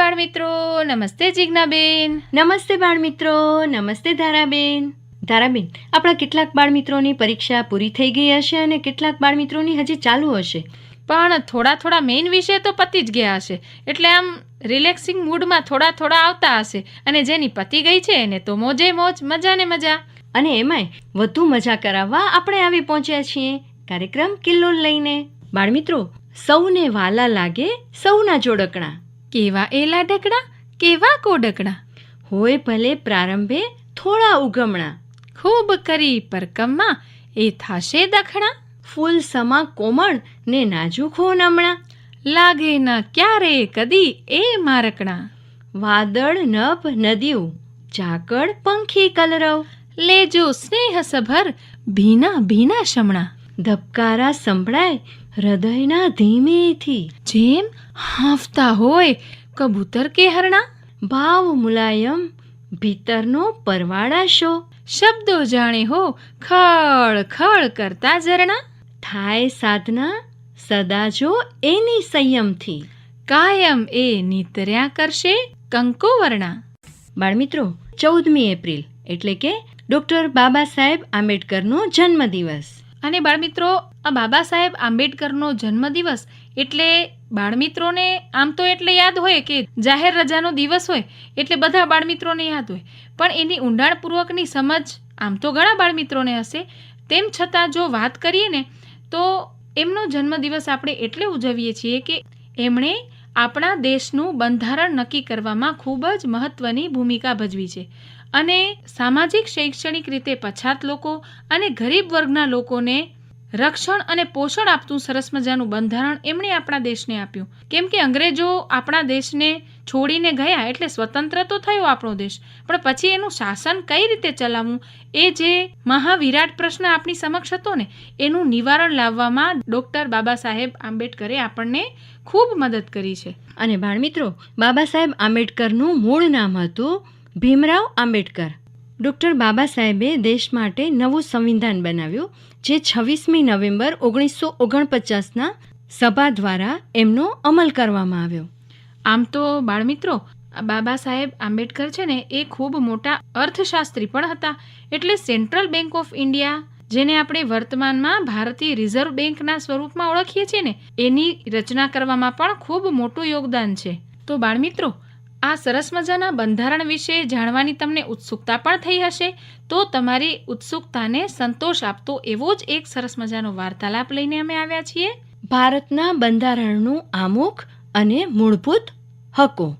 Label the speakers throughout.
Speaker 1: નમસ્તે બાળમિત્રો નમસ્તે જિજ્ઞાબેન.
Speaker 2: નમસ્તે બાળમિત્રો નમસ્તે ધારાબેન. ધારાબેન આપણા કેટલાક બાળમિત્રોની પરીક્ષા પૂરી થઈ ગઈ હશે અને કેટલાક બાળમિત્રોની હજી ચાલુ હશે.
Speaker 1: પણ થોડા થોડા મેઇન વિષય તો પતી જ ગયા હશે. એટલે આમ રિલેક્સિંગ મૂડમાં થોડા થોડા આવતા હશે. અને જેની પતી ગઈ છે એને તો મોજે મોજ મજા ને મજા.
Speaker 2: અને એમાંય વધુ મજા કરાવવા આપણે આવી પહોંચ્યા છીએ કાર્યક્રમ કિલ્લોલ લઈને. બાળમિત્રો સૌને વાલા લાગે સૌના જોડકણા.
Speaker 1: કેવા એલા ઢકડા કેવા કોડકડા
Speaker 2: હોય ભલે પ્રારંભે થોડા ઉગમણા.
Speaker 1: ખૂબ કરી પરકમમાં એ થાશે દખણા.
Speaker 2: ફૂલ સમા કોમળ ને નાજુક હો નમણા.
Speaker 1: લાગે ન ક્યારે કદી એ મારકણા.
Speaker 2: વાદળ નભ નદીઓ, ઝાકળ પંખી કલરવ.
Speaker 1: લેજો સ્નેહ સભર ભીના ભીના શમણા.
Speaker 2: ધબકારા સંભળાય હૃદયના ધીમેથી
Speaker 1: જેમ હાંફતા હોય કબૂતર કે હરણા,
Speaker 2: ભાવ મુલાયમ, ભીતરનો પરવાળા શો.
Speaker 1: શબ્દો જાણે હો, ખળ ખળ કરતા ઝરણા.
Speaker 2: થાય સાધના સદા જો એની સંયમથી.
Speaker 1: કાયમ એ નીતર્યા કરશે કંકો વર્ણા.
Speaker 2: બાળમિત્રો, ચૌદમી એપ્રિલ એટલે કે ડૉક્ટર બાબા સાહેબ આંબેડકરનો જન્મદિવસ.
Speaker 1: અને બાળમિત્રો, આ બાબા સાહેબ આંબેડકરનો જન્મદિવસ એટલે બાળમિત્રોને આમ તો એટલે યાદ હોય કે જાહેર રજાનો દિવસ હોય, એટલે બધા બાળમિત્રોને યાદ હોય. પણ એની ઊંડાણપૂર્વકની સમજ આમ તો ઘણા બાળમિત્રોને હશે. તેમ છતાં જો વાત કરીએ ને, તો એમનો જન્મદિવસ આપણે એટલે ઉજવીએ છીએ કે એમણે આપણા દેશનું બંધારણ નક્કી કરવામાં ખૂબ જ મહત્ત્વની ભૂમિકા ભજવી છે. અને સામાજિક શૈક્ષણિક રીતે પછાત લોકો અને ગરીબ વર્ગના લોકોને રક્ષણ અને પોષણ આપતું સરસ મજાનું બંધારણ એમણે આપણા દેશને આપ્યું. કેમ કે અંગ્રેજો આપણા દેશને છોડીને ગયા એટલે સ્વતંત્ર તો થયો આપણો દેશ. પણ પછી એનું શાસન કઈ રીતે ચલાવવું? એ જે મહાવિરાટ પ્રશ્ન આપણી સમક્ષ હતો ને, એનું નિવારણ લાવવામાં ડૉક્ટર બાબા સાહેબ આંબેડકરે આપણને ખૂબ મદદ કરી છે.
Speaker 2: અને બાળમિત્રો, બાબા સાહેબ આંબેડકરનું મૂળ નામ હતું ભીમરાવ આંબેડકર. ડૉક્ટર બાબા સાહેબે દેશ માટે નવું સંવિધાન બનાવ્યું, જે છવ્વીસમી નવેમ્બર ઓગણીસો ઓગણપચાસના સભા દ્વારા એમનો અમલ કરવામાં આવ્યો.
Speaker 1: આમ તો બાળમિત્રો બાબા સાહેબ આંબેડકર છે ને, એ ખૂબ મોટા અર્થશાસ્ત્રી પણ હતા. એટલે સેન્ટ્રલ બેંક ઓફ ઇન્ડિયા, જેને આપણે વર્તમાનમાં ભારતીય રિઝર્વ બેંકના સ્વરૂપમાં ઓળખીએ છીએ ને, એની રચના કરવામાં પણ ખૂબ મોટું યોગદાન છે. તો બાળમિત્રો આ સરસ મજાના બંધારણ વિશે જાણવાની તમને ઉત્સુકતા પણ થઈ હશે? તો તમારી ઉત્સુકતાને સંતોષ આપતો એવો જ એક સરસ મજાનો વાર્તાલાપ લઈને અમે આવ્યા છીએ.
Speaker 2: ભારતના બંધારણનું આમુખ અને મૂળભૂત હકો.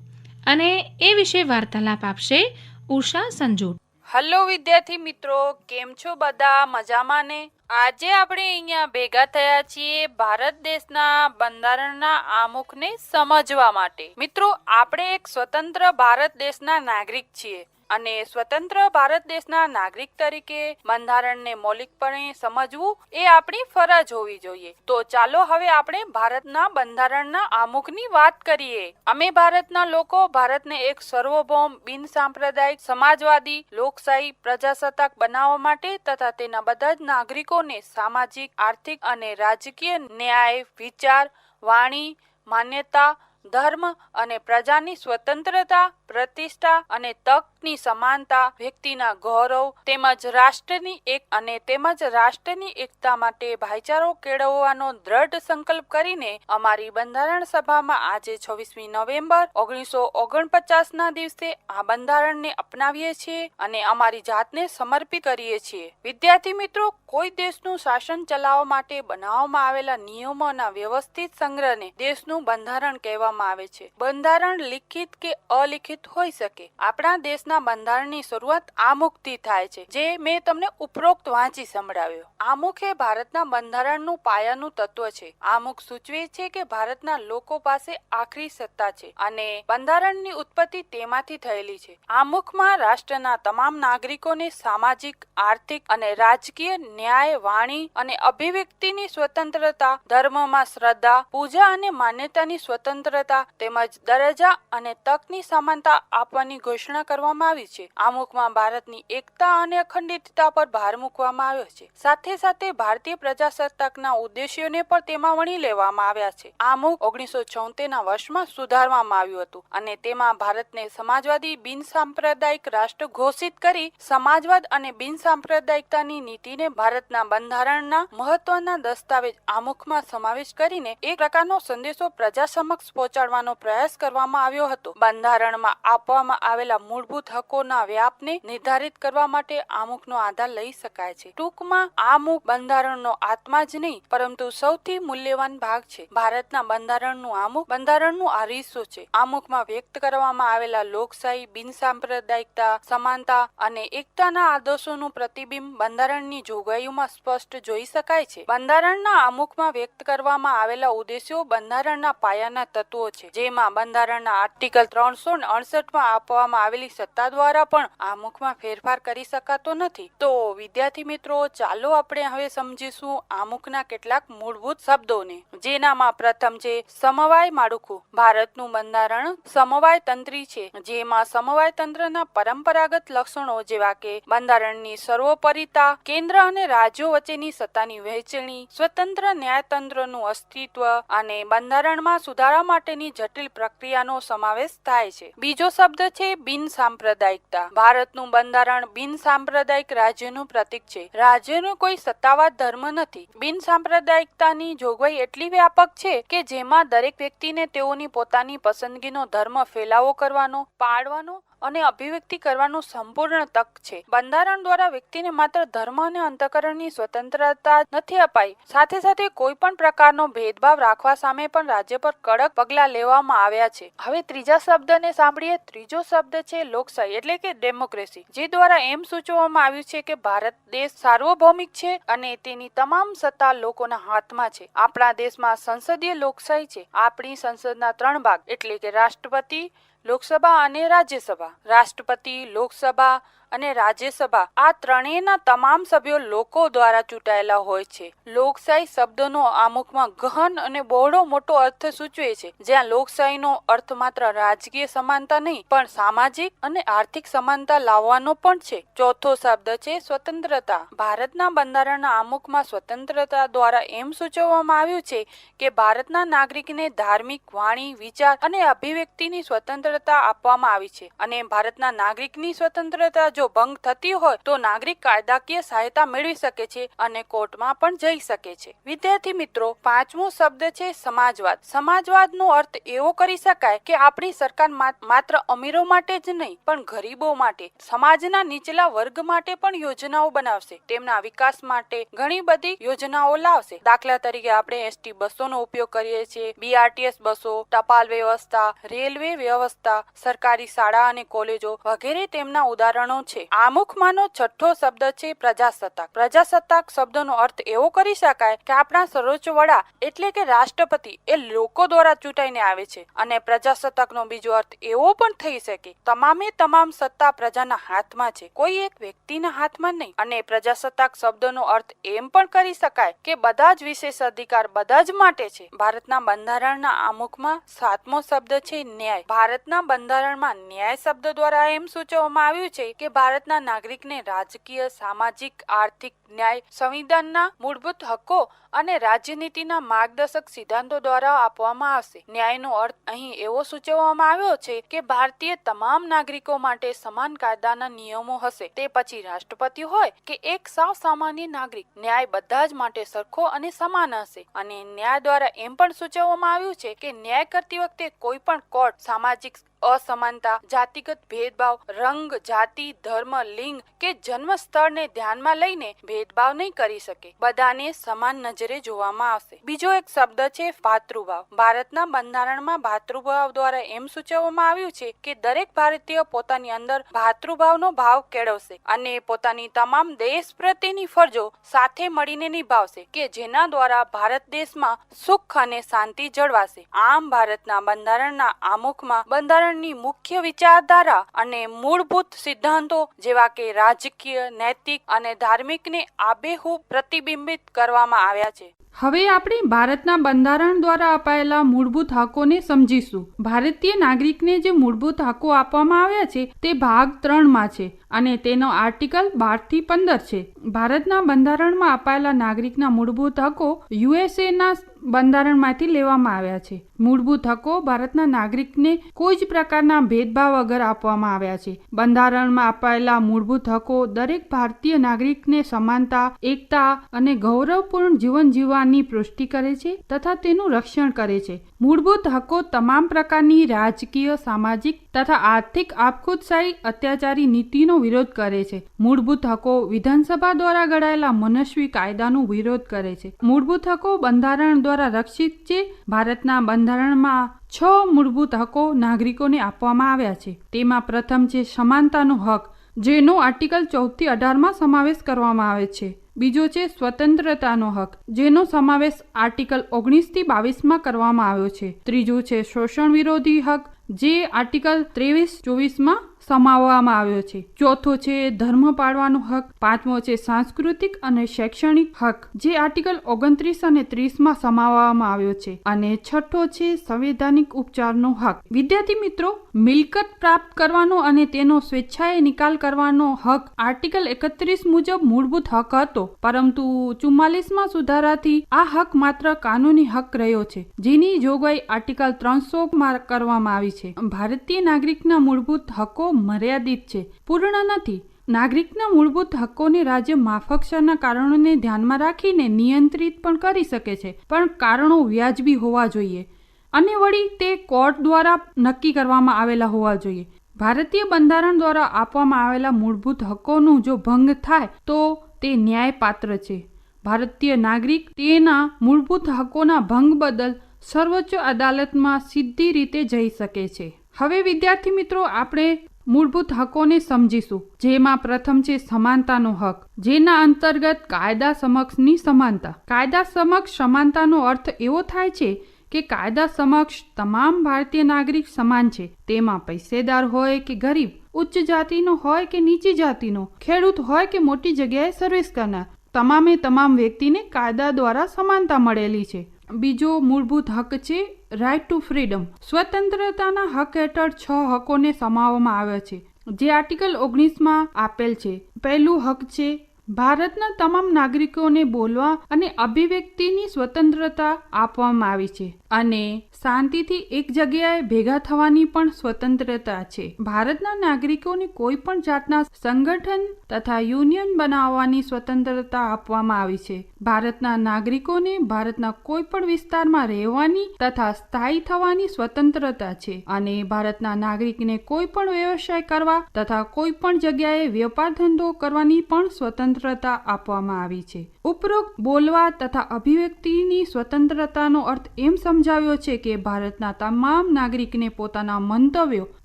Speaker 1: અને એ વિશે વાર્તાલાપ આપશે ઉષા સંજોટ
Speaker 3: હલો વિદ્યાર્થી મિત્રો, કેમ છો બધા? મજામાં ને? આજે આપણે અહીંયા ભેગા થયા છીએ ભારત દેશના બંધારણના આમુખને સમજવા માટે. મિત્રો, આપણે એક સ્વતંત્ર ભારત દેશના નાગરિક છીએ. અને સ્વતંત્ર ભારત દેશના નાગરિક તરીકે બંધારણને મૌલિકપણે સમજવું એ આપણી ફરજ હોવી જોઈએ. તો ચાલો હવે આપણે ભારતના બંધારણના આમુખની વાત કરીએ. અમે ભારતના લોકો ભારતને એક સર્વભૌમ, બિન સાંપ્રદાયિક, સમાજવાદી, લોકશાહી, પ્રજાસત્તાક બનાવવા માટે તથા તેના બધા જ નાગરિકોને સામાજિક, આર્થિક અને રાજકીય ન્યાય, વિચાર, વાણી, માન્યતા, ધર્મ અને પ્રજાની સ્વતંત્રતા પ્રતિષ્ઠા અને તકની સમાનતા, વ્યક્તિના ગૌરવ તેમજ રાષ્ટ્રની એક અને તેમજ રાષ્ટ્રની એકતા માટે ભાઈચારો કેળવવાનો દ્રઢ સંકલ્પ કરીને અમારી બંધારણ સભામાં આજે છવ્વીસમી નવેમ્બર ઓગણીસો ઓગણપચાસના દિવસે આ બંધારણને અપનાવીએ છીએ અને અમારી જાતને સમર્પિત કરીએ છીએ. વિદ્યાર્થી મિત્રો, કોઈ દેશનું શાસન ચલાવવા માટે બનાવવામાં આવેલા નિયમોના વ્યવસ્થિત સંગ્રહને દેશનું બંધારણ કહેવામાં આવે છે. બંધારણ લિખિત કે અલિખિત હોઈ શકે. આપણા દેશના બંધારણની શરૂઆત આમુખથી થાય છે, જે મેં તમને ઉપરોક્ત વાંચી સંભળાવ્યો. આમુખ એ ભારતના બંધારણનું પાયાનું તત્વ છે. આમુખ સૂચવે છે કે ભારતના લોકો પાસે આખરી સત્તા છે અને બંધારણની ઉત્પત્તિ તેમાંથી થયેલી છે. આમુખમાં રાષ્ટ્રના તમામ નાગરિકોને સામાજિક, આર્થિક અને રાજકીય ન્યાય, વાણી અને અભિવ્યક્તિની સ્વતંત્રતા, ધર્મમાં શ્રદ્ધા, પૂજા અને માન્યતાની સ્વતંત્રતા તેમજ દરજા અને તકની સમાનતા સમાનતા આપવાની ઘોષણા કરવામાં આવી છે. આમુખમાં ભારતની એકતા અને અખંડિતતા પર ભાર મૂકવામાં આવ્યો છે. સાથે સાથે ભારતીય પ્રજાસત્તાકના ઉદ્દેશ્યોને પણ તેમાં વણી લેવામાં આવ્યા છે. આમુખ ઓગણીસો ના વર્ષમાં સુધારવામાં આવ્યું હતું અને તેમાં ભારતને સમાજવાદી બિન સાંપ્રદાયિક રાષ્ટ્ર ઘોષિત કરી સમાજવાદ અને બિન સાંપ્રદાયિકતાની નીતિને ભારતના બંધારણના મહત્વના દસ્તાવેજ આમુખમાં સમાવેશ કરીને એક પ્રકારનો સંદેશો પ્રજા સમક્ષ પહોંચાડવાનો પ્રયાસ કરવામાં આવ્યો હતો. બંધારણમાં આપવામાં આવેલા મૂળભૂત હકોના વ્યાપને નિર્ધારિત કરવા માટે આમુખનો આધાર લઈ શકાય છે. ટૂંકમાં, આમુખ બંધારણનો આત્મા જ નહીં, પરંતુ સૌથી મૂલ્યવાન ભાગ છે. ભારતના બંધારણનું આમુખ બંધારણનું આરીસો છે. આમુખમાં વ્યક્ત કરવામાં આવેલા લોકશાહી બિન સાંપ્રદાયિકતા સમાનતા અને એકતાના આદર્શોનું પ્રતિબિંબ બંધારણની જોગવાઈઓમાં સ્પષ્ટ જોઈ શકાય છે. બંધારણના આમુખમાં વ્યક્ત કરવામાં આવેલા ઉદ્દેશ્યો બંધારણના પાયાના તત્વો છે, જેમાં બંધારણના આર્ટિકલ ત્રણસો અડસઠમાં આપવામાં આવેલી સત્તા દ્વારા પણ આમુખમાં ફેરફાર કરી શકાતો નથી. તો વિદ્યાર્થી મિત્રો, ચાલો આપણે હવે સમજીશું આમુખના કેટલાક મૂળભૂત શબ્દોને, જેનામાં પ્રથમ છે, સમવાય માળખું. ભારતનું બંધારણ સમવાય તંત્રી છે, જેમાં સમવાય તંત્રના પરંપરાગત લક્ષણો જેવા કે બંધારણની સર્વોપરિતા કેન્દ્ર અને રાજ્યો વચ્ચેની સત્તાની વહેંચણી, સ્વતંત્ર ન્યાયતંત્રનું અસ્તિત્વ અને બંધારણમાં સુધારા માટેની જટિલ પ્રક્રિયાનો સમાવેશ થાય છે. બીજો શબ્દ છે બિન સાંપ્રદાયિકતા. ભારતનું બંધારણ બિન સાંપ્રદાયિક રાજ્યનું પ્રતીક છે. રાજ્યનો કોઈ સત્તાવાર ધર્મ નથી. બિન સાંપ્રદાયિકતાની જોગવાઈ એટલી વ્યાપક છે કે જેમાં દરેક વ્યક્તિને તેઓની પોતાની પસંદગીનો ધર્મ ફેલાવો કરવાનો, પાળવાનો અને અભિવ્યક્તિ કરવાનું સંપૂર્ણ તક છે. બંધારણ દ્વારા વ્યક્તિને માત્ર ધર્મ અને અંતકરણની સ્વતંત્રતા નથી અપાઈ. સાથે સાથે કોઈ પણ પ્રકારનો ભેદભાવ રાખવા સામે પણ રાજ્ય પર કડક પગલાં લેવામાં આવ્યા છે. હવે ત્રીજા શબ્દને સાંભળીએ. ત્રીજો શબ્દ છે લોકશાહી, એટલે કે ડેમોક્રેસી, જે દ્વારા એમ સૂચવવામાં આવ્યું છે કે ભારત દેશ સાર્વભૌમિક છે અને તેની તમામ સત્તા લોકોના હાથમાં છે. આપણા દેશમાં સંસદીય લોકશાહી છે. આપણી સંસદના ત્રણ ભાગ, એટલે કે રાષ્ટ્રપતિ લોકસભા અને રાજ્યસભા. રાષ્ટ્રપતિ લોકસભા અને રાજ્યસભા. આ ત્રણેયના તમામ સભ્યો લોકો દ્વારા ચૂંટાયેલા હોય છે. લોકશાહી શબ્દનો આમુખમાં ગહન અને બહોળો મોટો અર્થ સૂચવે છે. જ્યાં લોકશાહીનો અર્થ માત્ર રાજકીય સમાનતા નહીં, પણ સામાજિક અને આર્થિક સમાનતા લાવવાનો પણ છે. ચોથો શબ્દ છે સ્વતંત્રતા. ભારતના બંધારણના આમુખમાં સ્વતંત્રતા દ્વારા એમ સૂચવવામાં આવ્યું છે કે ભારતના નાગરિકને ધાર્મિક વાણી, વિચાર અને અભિવ્યક્તિની સ્વતંત્રતા આપવામાં આવી છે અને ભારતના નાગરિકની સ્વતંત્રતા જો ભંગ થતી હોય તો નાગરિક કાયદાકીય સહાયતા મેળવી શકે છે અને કોર્ટમાં પણ જઈ શકે છે. વિદ્યાર્થી મિત્રો, પાંચમો શબ્દ છે સમાજવાદ. સમાજવાદનો અર્થ એવો કરી શકાય કે આપણી સરકાર માત્ર અમીરો માટે જ નહીં, પણ ગરીબો માટે, સમાજના નીચલા વર્ગ માટે પણ યોજનાઓ બનાવશે. તેમના વિકાસ માટે ઘણી બધી યોજનાઓ લાવશે. દાખલા તરીકે આપણે એસટી બસોનો ઉપયોગ કરીએ છીએ બીઆરટીએસ બસો, ટપાલ વ્યવસ્થા, રેલવે વ્યવસ્થા, સરકારી શાળા અને કોલેજો વગેરે તેમના ઉદાહરણો છે. આમુખમાંનો છઠ્ઠો શબ્દ છે પ્રજાસત્તાક. પ્રજાસત્તાક શબ્દનો અર્થ એવો કરી શકાય કે આપણા સર્વોચ્ચ વડા એટલે કે રાષ્ટ્રપતિ એ લોકો દ્વારા ચૂંટાઈને આવે છે. અને પ્રજાસત્તાકનો બીજો અર્થ એવો પણ થઈ શકે, તમામે તમામ સત્તા પ્રજાના હાથમાં છે. કોઈ એક વ્યક્તિના હાથમાં નહીં. અને પ્રજાસત્તાક શબ્દનો અર્થ એમ પણ કરી શકાય કે બધા જ વિશેષ અધિકાર બધા જ માટે છે. ભારતના બંધારણના આમુખમાં સાતમો શબ્દ છે ન્યાય. ભારતના બંધારણમાં ન્યાય શબ્દ દ્વારા એમ સૂચવવામાં આવ્યું છે કે ભારતના નાગરિકને રાજકીય, સામાજિક, આર્થિક, ન્યાય સંવિધાનના મૂળભૂત હકો અને રાજનીતિના માર્ગદર્શક સિદ્ધાંતો દ્વારા આપવામાં આવશે. ન્યાયનો અર્થ અહીં એવો સૂચવવામાં આવ્યો છે કે ભારતીય તમામ નાગરિકો માટે સમાન કાયદાના નિયમો હશે. તે પછી રાષ્ટ્રપતિ હોય કે એક સાવ સામાન્ય નાગરિક, ન્યાય બધા જ માટે સરખો અને સમાન હશે. અને ન્યાય દ્વારા એમ પણ સૂચવવામાં આવ્યું છે કે ન્યાય કરતી વખતે કોઈ પણ કોર્ટ, સામાજિક અસમાનતા, જાતિગત ભેદભાવ, રંગ, જાતિ, ધર્મ, લિંગ કે જન્મ સ્થળને ધ્યાનમાં લઈને ભેદભાવ નહીં કરી શકે. બધાને સમાન નજરે જોવામાં આવશે. બીજો એક શબ્દ છે ભાતૃભાવ. ભારતના બંધારણમાં ભાતૃભાવ દ્વારા એમ સૂચવવામાં આવ્યું છે કે દરેક ભારતીય પોતાની અંદર ભાતૃભાવનો ભાવ કેળવશે અને પોતાની તમામ દેશ પ્રત્યેની ફરજો સાથે મળીને નિભાવશે કે જેના દ્વારા ભારત દેશમાં સુખ અને શાંતિ જળવાશે. આમ ભારતના બંધારણના આમુખમાં બંધારણ
Speaker 4: બંધારણની મુખ્ય વિચારધારા અને મૂળભૂત સિદ્ધાંતો જેવા કે રાજકીય, નૈતિક અને ધાર્મિકને આબેહૂબ પ્રતિબિંબિત કરવામાં આવ્યા છે.
Speaker 3: હવે આપણે ભારતના બંધારણ દ્વારા અપાયેલા મૂળભૂત હકોને સમજીશું. ભારતીય નાગરિકને જે મૂળભૂત હકો આપવામાં આવ્યા છે તે ભાગ ત્રણમાં છે અને તેનો આર્ટિકલ બારથી પંદર છે. ભારતના બંધારણમાં અપાયેલા નાગરિકના મૂળભૂત હકો યુએસએના બંધારણમાંથી લેવામાં આવ્યા છે. મૂળભૂત હકો ભારતના નાગરિકને કોઈ જ પ્રકારના ભેદભાવ વગર આપવામાં આવ્યા છે. બંધારણમાં અપાયેલા મૂળભૂત હકો દરેક ભારતીય નાગરિકને સમાનતા, એકતા અને ગૌરવપૂર્ણ જીવન જીવવાની પુષ્ટિ કરે છે તથા તેનું રક્ષણ કરે છે. મૂળભૂત હકો તમામ પ્રકારની રાજકીય, સામાજિક તથા આર્થિક આપખુદશાહી, અત્યાચારી નીતિનો વિરોધ કરે છે. મૂળભૂત હકો વિધાનસભા દ્વારા ઘડાયેલા મનસ્વી કાયદાનો વિરોધ કરે છે. મૂળભૂત હકો બંધારણ દ્વારા રક્ષિત છે. ભારતના બંધારણમાં છ મૂળભૂત હકો નાગરિકોને આપવામાં આવ્યા છે. તેમાં પ્રથમ છે સમાનતાનો હક, જેનો આર્ટિકલ ચૌદથી અઢારમાં સમાવેશ કરવામાં આવે છે. બીજો છે સ્વતંત્રતાનો હક, જેનો સમાવેશ આર્ટિકલ ઓગણીસથી બાવીસમાં કરવામાં આવ્યો છે. ત્રીજું છે શોષણ વિરોધી હક, જે આર્ટિકલ ત્રેવીસ ચોવીસમાં સમાવવામાં આવ્યો છે. ચોથો છે ધર્મ પાળવાનો હક. પાંચમો છે સાંસ્કૃતિક અને શૈક્ષણિક હક, જે આર્ટિકલ ઓગણત્રીસ અને ત્રીસમાં સમાવવામાં આવ્યો છે. અને છઠ્ઠો છે સંવૈધાનિક ઉપચારનો હક. વિદ્યાર્થી મિત્રો, મિલકત પ્રાપ્ત કરવાનો અને તેનો સ્વેચ્છાએ નિકાલ કરવાનો હક આર્ટિકલ એકત્રીસ મુજબ મૂળભૂત હક હતો. પરંતુ ચુમ્માલીસમાં સુધારાથી આ હક માત્ર કાનૂની હક રહ્યો છે, જેની જોગવાઈ આર્ટિકલ ત્રણસો માં કરવામાં આવી છે. ભારતીય નાગરિકના મૂળભૂત હકો મર્યાદિત છે. પૂર્ણ નથી. નાગરિકના મૂળભૂત હકોને રાજ્ય માફકશાના કારણોને ધ્યાનમાં રાખીને નિયંત્રિત પણ કરી શકે છે, પણ કારણો વ્યાજબી હોવા જોઈએ. અને વળી તે કોર્ટ દ્વારા નક્કી કરવામાં આવેલા હોવા જોઈએ. ભારતીય બંધારણ દ્વારા આપવામાં આવેલા મૂળભૂત હકોનું જો ભંગ થાય, તો તે ન્યાયપાત્ર છે. ભારતીય નાગરિક તેના મૂળભૂત હકોના ભંગ બદલ સર્વોચ્ચ અદાલતમાં સીધી રીતે જઈ શકે છે. હવે વિદ્યાર્થી મિત્રો, આપણે મૂળભૂત હકોને સમજીશું, જેમાં પ્રથમ છે સમાનતાનો હક, જેના અંતર્ગત કાયદા સમક્ષની સમાનતા. કાયદા સમક્ષ સમાનતાનો અર્થ એવો થાય છે કે કાયદા સમક્ષ તમામ ભારતીય નાગરિક સમાન છે. તેમાં પૈસેદાર હોય કે ગરીબ, ઉચ્ચ જાતિનો હોય કે નીચી જાતિનો, ખેડૂત હોય કે મોટી જગ્યાએ સર્વિસ કરનાર, તમામે તમામ વ્યક્તિને કાયદા દ્વારા સમાનતા મળેલી છે. બીજો મૂળભૂત હક છે રાઇટ ટુ ફ્રીડમ સ્વતંત્રતાના હક હેઠળ છ હકોને સમાવવામાં આવ્યા છે, જે આર્ટિકલ ઓગણીસમાં આપેલ છે. પહેલું હક છે, ભારતના તમામ નાગરિકોને બોલવા અને અભિવ્યક્તિની સ્વતંત્રતા આપવામાં આવી છે અને શાંતિથી એક જગ્યાએ ભેગા થવાની પણ સ્વતંત્રતા છે. ભારતના નાગરિકોને કોઈ પણ જાતના સંગઠન તથા યુનિયન બનાવવાની સ્વતંત્રતા આપવામાં આવી છે. ભારતના નાગરિકોને ભારતના કોઈ પણ વિસ્તારમાં રહેવાની તથા સ્થાયી થવાની સ્વતંત્રતા છે અને ભારતના નાગરિકને કોઈ પણ વ્યવસાય કરવા તથા કોઈ પણ જગ્યાએ વેપાર ધંધો કરવાની પણ સ્વતંત્રતા આપવામાં આવી છે. ઉપરોક્ત બોલવા તથા અભિવ્યક્તિની સ્વતંત્રતાનો અર્થ એમ સમજાવ્યો છે કે ભારતના તમામ નાગરિકને પોતાના મંતવ્યો,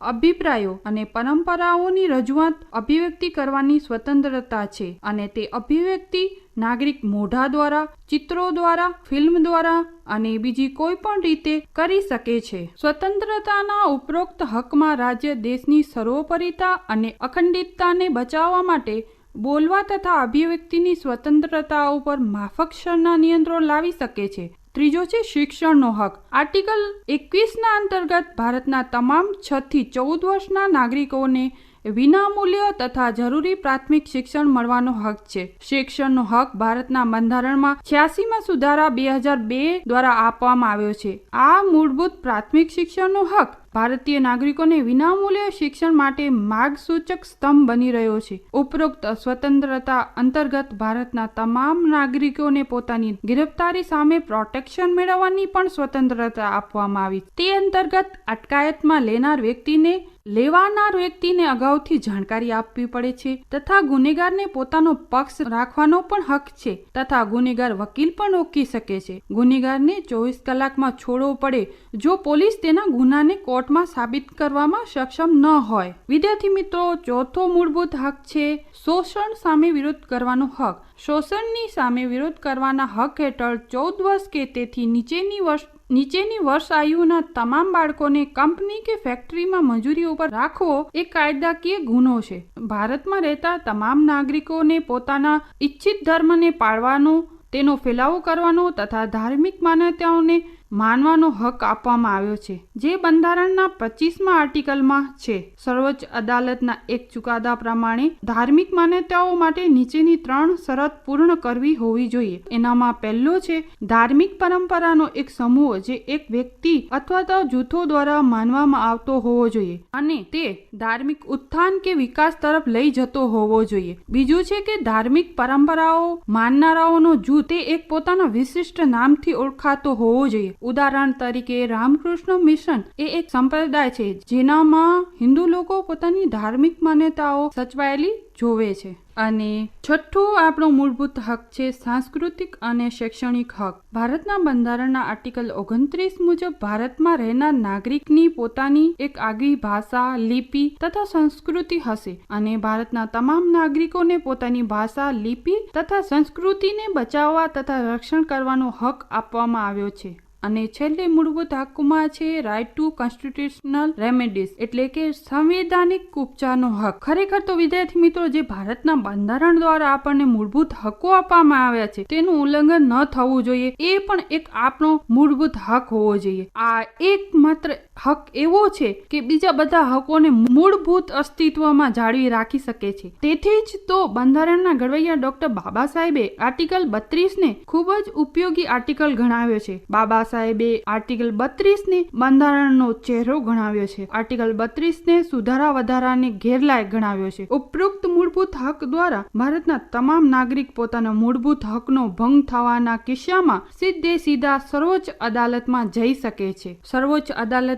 Speaker 3: અભિપ્રાયો અને પરંપરાઓની રજૂઆત અભિવ્યક્તિ કરવાની સ્વતંત્રતા છે અને તે અભિવ્યક્તિ નાગરિક મોઢા દ્વારા, ચિત્રો દ્વારા, ફિલ્મ દ્વારા અને બીજી કોઈ પણ રીતે કરી શકે છે. સ્વતંત્રતાના ઉપરોક્ત હકમાં રાજ્ય દેશની સર્વોપરિતા અને અખંડિતતાને બચાવવા માટે બોલવા તથા અભિવ્યક્તિની સ્વતંત્રતા ઉપર માફકસરના નિયંત્રણ લાવી શકે છે. ત્રીજો છે શિક્ષણનો હક. આર્ટિકલ એકવીસના અંતર્ગત ભારતના તમામ છ થી ચૌદ વર્ષના નાગરિકોને વિનામૂલ્ય તથા જરૂરી પ્રાથમિક શિક્ષણ મળવાનો હક છે. શિક્ષણનો હક ભારતના બંધારણમાં છ્યાસીમાં સુધારા બે હજાર બે દ્વારા આપવામાં આવ્યો છે. આ મૂળભૂત પ્રાથમિક શિક્ષણનો હક ભારતીય નાગરિકોને વિનામૂલ્ય શિક્ષણ માટે માર્ગસૂચક સ્તંભ બની રહ્યો છે. ઉપરોક્ત સ્વતંત્રતા અંતર્ગત ભારતના તમામ નાગરિકોને પોતાની ગિરફ્તારી સામે પ્રોટેક્શન મેળવવાની પણ સ્વતંત્રતા આપવામાં આવી. તે અંતર્ગત અટકાયતમાં લેનાર વ્યક્તિને લેવાનાર વ્યક્તિને અગાઉથી જાણકારી આપવી પડે છે તથા ગુનેગારને પોતાનો પક્ષ રાખવાનો પણ હક છે તથા ગુનેગાર વકીલ પણ રોકી શકે છે. ગુનેગારને ચોવીસ કલાકમાં છોડવો પડે જો પોલીસ તેના ગુનાને કોર્ટમાં સાબિત કરવામાં સક્ષમ ન હોય. વિદ્યાર્થી મિત્રો, ચોથો મૂળભૂત હક છે શોષણ સામે વિરોધ કરવાનો હક. શોષણની સામે વિરોધ કરવાના હક હેઠળ ચૌદ વર્ષ કે તેથી નીચેની વર્ષ નીચેની વર્ષ આયુના તમામ બાળકોને કંપની કે ફેક્ટરીમાં મજૂરી ઉપર રાખવો એ કાયદાકીય ગુનો છે. ભારતમાં રહેતા તમામ નાગરિકોને પોતાના ઈચ્છિત ધર્મને પાળવાનો, તેનો ફેલાવો કરવાનો તથા ધાર્મિક માન્યતાઓને માનવાનો હક આપવામાં આવ્યો છે, જે બંધારણના પચીસમાં આર્ટિકલમાં છે. સર્વોચ્ચ અદાલતના એક ચુકાદા પ્રમાણે, ધાર્મિક માન્યતાઓ માટે નીચેની ત્રણ શરત પૂર્ણ કરવી હોવી જોઈએ. એનામાં પહેલો છે, ધાર્મિક પરંપરાનો એક સમૂહ જે એક વ્યક્તિ અથવા તો જૂથો દ્વારા માનવામાં આવતો હોવો જોઈએ અને તે ધાર્મિક ઉત્થાન કે વિકાસ તરફ લઈ જતો હોવો જોઈએ. બીજું છે કે ધાર્મિક પરંપરાઓ માનનારાઓનો જૂથ તે એક પોતાના વિશિષ્ટ નામથી ઓળખાતો હોવો જોઈએ. ઉદાહરણ તરીકે રામકૃષ્ણ મિશન એ એક સંપ્રદાય છે, જેનામાં હિન્દુ લોકો પોતાની ધાર્મિક માન્યતાઓ સચવાયેલી જોવે છે. અને છઠ્ઠું આપણો મૂળભૂત હક છે, સાંસ્કૃતિક અને શૈક્ષણિક હક. ભારતના બંધારણના આર્ટિકલ ઓગણત્રીસ મુજબ ભારતમાં રહેનાર નાગરિકની પોતાની એક આગવી ભાષા, લિપિ તથા સંસ્કૃતિ હશે અને ભારતના તમામ નાગરિકોને પોતાની ભાષા, લિપિ તથા સંસ્કૃતિને બચાવવા તથા રક્ષણ કરવાનો હક આપવામાં આવ્યો છે. અને છેલ્લે મૂળભૂત હકમાં છે રાઇટ ટુ કોન્સ્ટિટ્યુશનલ રેમેડીઝ એટલે કે સંવૈધાનિક ઉપચારનો હક. ખરેખર તો વિદ્યાર્થી મિત્રો, જે ભારતના બંધારણ દ્વારા આપણને મૂળભૂત હકો આપવામાં આવ્યા છે, તેનું ઉલ્લંઘન ન થવું જોઈએ. એ પણ એક આપણો મૂળભૂત હક હોવો જોઈએ. આ એક માત્ર હક એવો છે કે બીજા બધા હકોને મૂળભૂત અસ્તિત્વમાં જાળવી રાખી શકે છે. તેથી જ તો બંધારણના ઘડવૈયા ડોક્ટર બાબા સાહેબે આર્ટિકલ બત્રીસ ને ખૂબ જ ઉપયોગી આર્ટિકલ ગણાવ્યો છે. બાબા સાહેબે આર્ટિકલ બત્રીસ ને બંધારણનો ચહેરો ગણાવ્યો છે. આર્ટિકલ બત્રીસ ને સુધારા વધારાને ગેરલાયક ગણાવ્યો છે. ઉપરોક્ત મૂળભૂત હક દ્વારા ભારતના તમામ નાગરિક પોતાના મૂળભૂત હકનો ભંગ થવાના કિસ્સામાં સીધે સીધા સર્વોચ્ચ અદાલતમાં જઈ શકે છે. સર્વોચ્ચ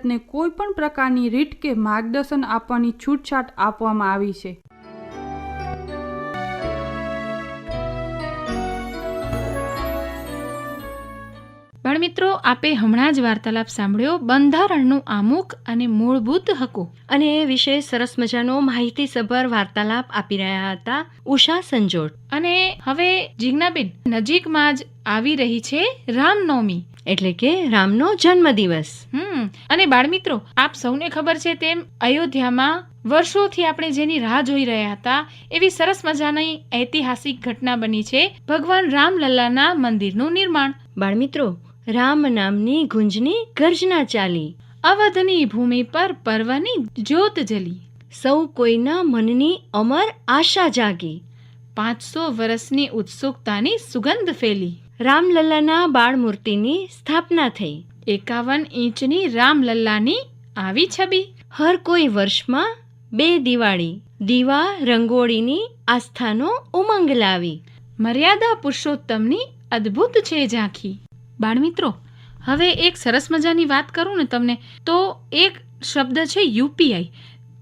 Speaker 3: અદાલતને કોઈ પણ પ્રકારની રીટ કે માર્ગદર્શન આપવાની છૂટછાટ આપવામાં આવી છે.
Speaker 1: બાળમિત્રો આપે હમણાં જ વાર્તાલાપ સાંભળ્યો બંધારણનું આમુખ અને મૂળભૂત હકો.
Speaker 2: અને એ વિશે સરસ મજાનો માહિતીસભર વાર્તાલાપ આપી રહ્યા હતા ઉષા સંજોટ
Speaker 1: અને હવે જીજ્ઞાબેન નજીકમાં જ આવી રહી છે રામનવમી.
Speaker 2: એટલે કે રામનો જન્મદિવસ.
Speaker 1: હમ અને બાળમિત્રો આપ સૌને ખબર છે તેમ અયોધ્યામાં વર્ષોથી આપણે જેની રાહ જોઈ રહ્યા હતા એવી સરસ મજાની ઐતિહાસિક ઘટના બની છે ભગવાન રામલલ્લાના મંદિરનું નિર્માણ.
Speaker 2: બાળમિત્રો રામ નામની ગુંજની ગર્જના ચાલી.
Speaker 1: અવધની ભૂમિ પર પર્વની જ્યોત જલી.
Speaker 2: સૌ કોઈના મનની અમર આશા જાગી.
Speaker 1: પાંચસો વર્ષની ઉત્સુકતાની સુગંધ ફેલી.
Speaker 2: રામલલ્લાના બાળ મૂર્તિની સ્થાપના થઈ.
Speaker 1: એકાવન ઇંચની રામલલ્લાની આવી છબી.
Speaker 2: હર કોઈ વર્ષમાં બે દિવાળી. દીવા રંગોળીની આસ્થાનો ઉમંગ લાવી.
Speaker 1: મર્યાદા પુરુષોત્તમની અદ્ભુત છે ઝાંખી. બાળમિત્રો, હવે એક સરસ મજાની વાત કરું ને તમને, તો એક શબ્દ છે યુપીઆઈ,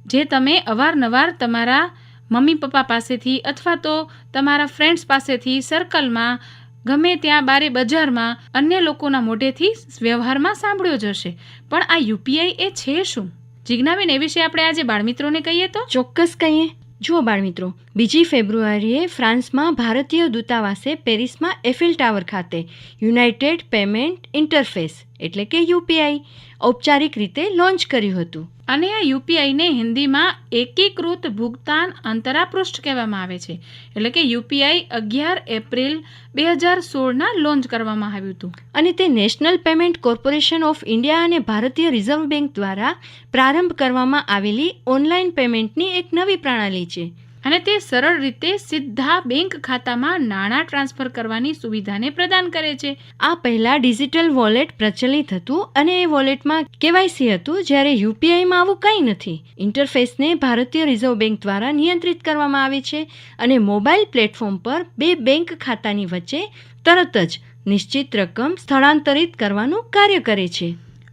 Speaker 1: જે તમે અવારનવાર તમારા મમ્મી પપ્પા પાસેથી અથવા તો તમારા ફ્રેન્ડ્સ પાસેથી સર્કલમાં, ગમે ત્યાં બારે બજારમાં, અન્ય લોકોના મોઢેથી વ્યવહારમાં સાંભળ્યો જ હશે. પણ આ યુપીઆઈ એ છે શું? જિજ્ઞાબેન એ વિશે આપણે આજે બાળમિત્રોને કહીએ તો?
Speaker 2: ચોક્કસ કહીએ. જુઓ બાળમિત્રો બીજી ફેબ્રુઆરીએ ફ્રાન્સમાં ભારતીય દૂતાવાસે પેરિસમાં એફિલ ટાવર ખાતે યુનાઇટેડ પેમેન્ટ ઇન્ટરફેસ, એટલે કે યુપીઆઈ ઔપચારિક રીતે લોન્ચ કર્યું હતું.
Speaker 1: અને આ યુપીઆઈને હિન્દીમાં એકીકૃત ભુગતાન અંતરાપૃષ્ઠ કહેવામાં આવે છે. એટલે કે યુપીઆઈ અગિયાર એપ્રિલ બે હજાર સોળના લોન્ચ કરવામાં આવ્યું હતું.
Speaker 2: અને તે national payment corporation of India અને ભારતીય રિઝર્વ બેંક દ્વારા પ્રારંભ કરવામાં આવેલી ઓનલાઈન પેમેન્ટની એક નવી પ્રણાલી છે.
Speaker 1: અને તે સરળ રીતે સીધા બેંક ખાતામાં નાણાં ટ્રાન્સફર કરવાની સુવિધાને પ્રદાન કરે છે.
Speaker 2: આ પહેલાં ડિજિટલ વોલેટ પ્રચલિત હતું અને એ વોલેટમાં કેવાયસી હતું જ્યારે યુપીઆઈમાં આવું કંઈ નથી. ઇન્ટરફેસને ભારતીય રિઝર્વ બેંક દ્વારા નિયંત્રિત કરવામાં આવે છે અને મોબાઈલ પ્લેટફોર્મ પર બે બેંક ખાતાની વચ્ચે તરત જ નિશ્ચિત રકમ સ્થળાંતરિત કરવાનું કાર્ય કરે છે.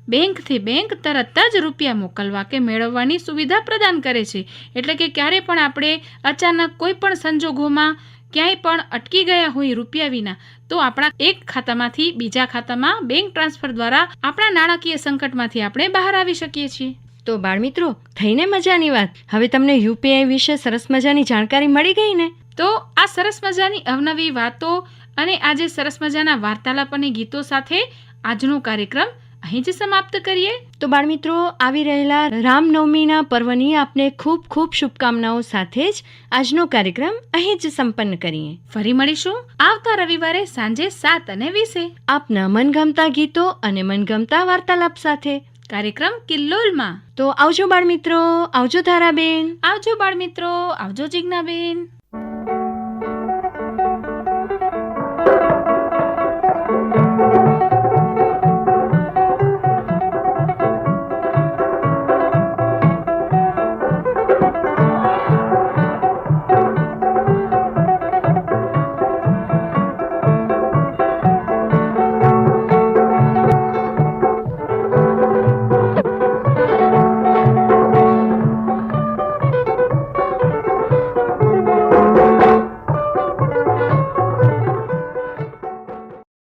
Speaker 1: બેંકથી બેંક તરત જ રૂપિયા મોકલવા કે મેળવવાની સુવિધા પ્રદાન કરે છે. એટલે કે ક્યારે પણ આપણે અચાનક કોઈ પણ સંજોગોમાં ક્યાંય પણ અટકી ગયા હોય રૂપિયા વિના તો આપણા એક ખાતામાંથી બીજા ખાતામાં બેંક ટ્રાન્સફર દ્વારા આપણા નાણાકીય સંકટમાંથી આપણે બહાર આવી શકીએ છીએ.
Speaker 2: તો બાળમિત્રો થઈને મજાની વાત. હવે તમને યુપીઆઈ વિશે સરસ મજાની જાણકારી મળી ગઈ ને?
Speaker 1: તો આ સરસ મજાની અવનવી વાતો અને આજે સરસ મજાના વાર્તાલાપ અને ગીતો સાથે આજનો કાર્યક્રમ અહીં જ સમાપ્ત કરીએ.
Speaker 2: તો બાળમિત્રો, આવી રહેલા રામનવમીના પર્વની આપને ખૂબ ખૂબ શુભકામનાઓ સાથે જ આજનો કાર્યક્રમ અહીં જ સંપન્ન કરીએ.
Speaker 1: ફરી મળીશું આવતા રવિવારે સાંજે સાત અને વીસે.
Speaker 2: આપના મનગમતા ગીતો અને મનગમતા વાર્તાલાપ સાથે
Speaker 1: કાર્યક્રમ કિલ્લોલમાં.
Speaker 2: તો આવજો બાળમિત્રો, આવજો ધારાબેન.
Speaker 1: આવજો બાળ મિત્રો આવજો જિજ્ઞાબેન.